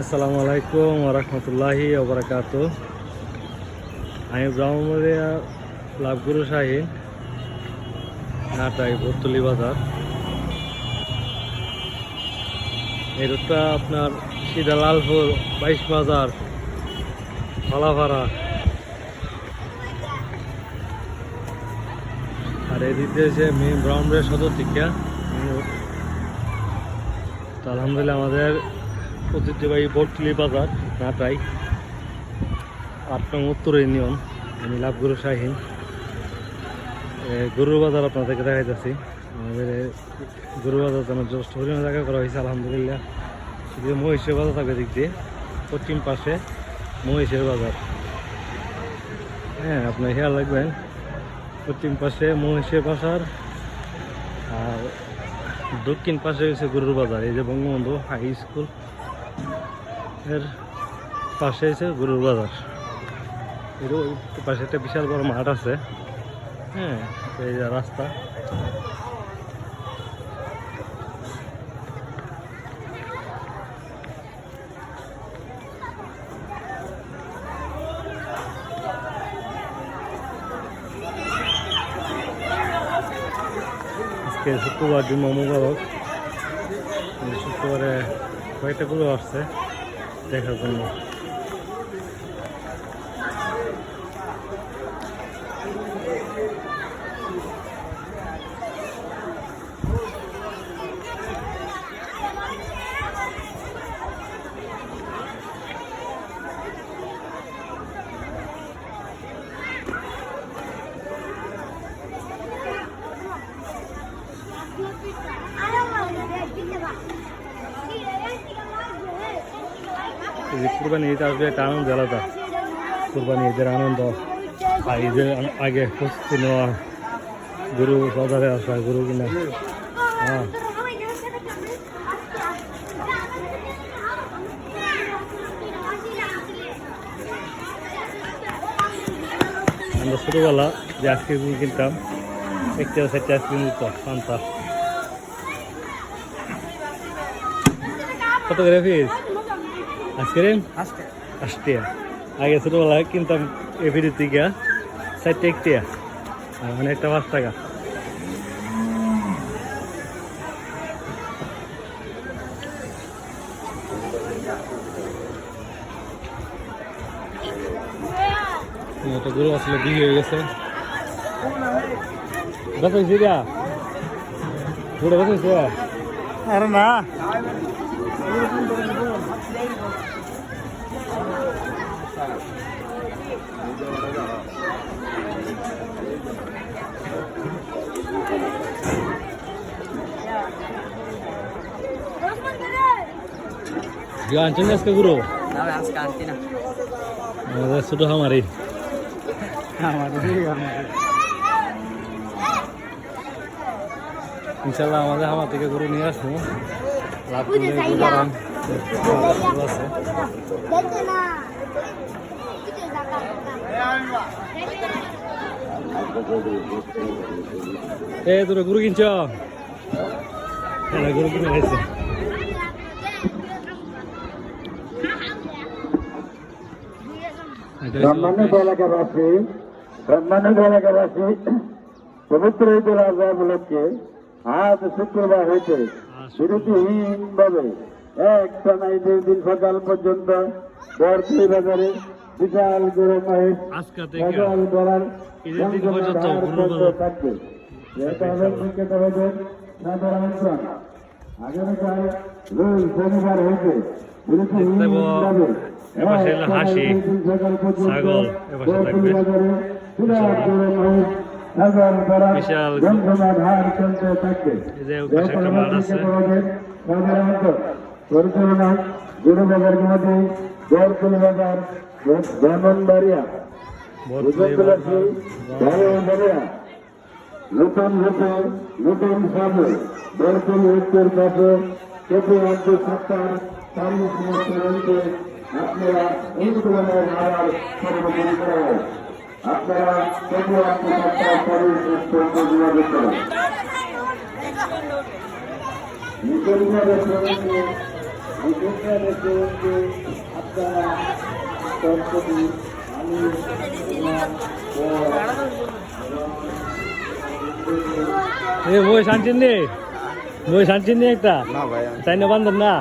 আসসালামু আলাইকুম রহমতুল্লাহি ওবরাকাত আমি ব্রাহ্মণবাড়িয়া লাভগুরু শাহীন, নাটাই বর্তলি বাজার। এই রুটটা আপনার সিধা লালপুর বাইশ বাজার ফালাভাড়া আর এদিকে হচ্ছে মেন ব্রাহ্মণবাড়িয়া সদর টিকা আলহামদুলিল্লাহ আমাদের ঐতিহ্যবাহী বটলি বাজার, নাটাই। আট নং উত্তর ইউনিয়ন, আমি লাভগুরু শাহীন। গরুর বাজার আপনাদেরকে দেখাইতেছি। আমাদের এ, গরুর বাজার যেন যথেষ্ট পরিমাণে জায়গা করা হয়েছে, আলহামদুলিল্লাহ। শুধু মহিষের বাজার থাকবে দিক দিয়ে, পশ্চিম পাশে মহিষের বাজার। হ্যাঁ আপনার খেয়াল রাখবেন, পশ্চিম পাশে মহিষের বাজার, আর দক্ষিণ পাশে হচ্ছে গরুর বাজার। এই যে বঙ্গবন্ধু হাই স্কুল এর পাশে হচ্ছে গরুর বাজার। এর ওই পাশে একটা বিশাল বড় মাঠ আছে। হ্যাঁ এই যে রাস্তা। আজকে শুক্রবার জুম্মা মুবারক। শুক্রবারে কয়েকটা গরু আসছে? দেখার জন্য। যে কুরবানি ঈদ আসবে একটা আনন্দ আলাদা। কুরবানি ঈদের আনন্দ। আর ঈদের আগে প্রস্তুতি নেওয়া গরু বাজারে আসা গরু কিনা। হ্যাঁ। আমরা ছোটোবেলা যে আইসক্রিম কিনতাম, একটা সেটা আইসক্রিম দিত করে ফিস আইসক্রিম আষ্টিয়া আগে ছোটোবেলায় কিনতাম এভিডি থেকে চারটে একটিয়া আর মানে একটা পাঁচ টাকা একটা গরু আসলে বিয়ে হয়ে গেছে বেতন সিরিয়া পুরো বেতন সিরিয়া আরে না গান চলে আজকে গুরু না আজকে আনছি না আমাদের ছোট হামারি ইনশাল্লাহ আমাদের হামার থেকে গরু নিয়ে আসব লাভ করলে গরু আরাম গরু আছে এ তোরা গরু কিনছ? হ্যাঁ গরু কিনে খাইছে। এটা হচ্ছে ব্রহ্মাণ্ড এলাকাবাসী ব্রহ্মাণ্ড এলাকাবাসী পবিত্র ঈদুল আজহা উপলক্ষে আজ শুক্রবার হইতে বিরতিহীন ভাবে এক টানা ঈদের দিন সকাল পর্যন্ত বরপুরি বাজারে বিশাল আজকা থেকে সকাল বেলার। থাকবে। এটা হলো ক্রিকেট হবে সাধারণ আগামীকাল রোজ শনিবার এপাশে হলো হাসি, ছাগল, বিশাল গুরু। বাজার মধ্যে জয়পুর বাজার ব্রাহ্মণবাড়িয়া বরপুরি ব্রাহ্মণবাড়িয়া নতুন রূপে নতুন সামনে জয়পুর উত্তর পাশে কেপি আব্দুল সত্তার সামনে রয়েছে আপনারা ধরনের হারার হয় আপনারা যোগাযোগ করেন নিকটভাবে সবাইকে এই চিত্র দেখে যে আপনারা সরস্বতী আমি এ বই শান্তিন নে বই শান্তিন নে একটা? না ভাই তাই না বান্ধব? না?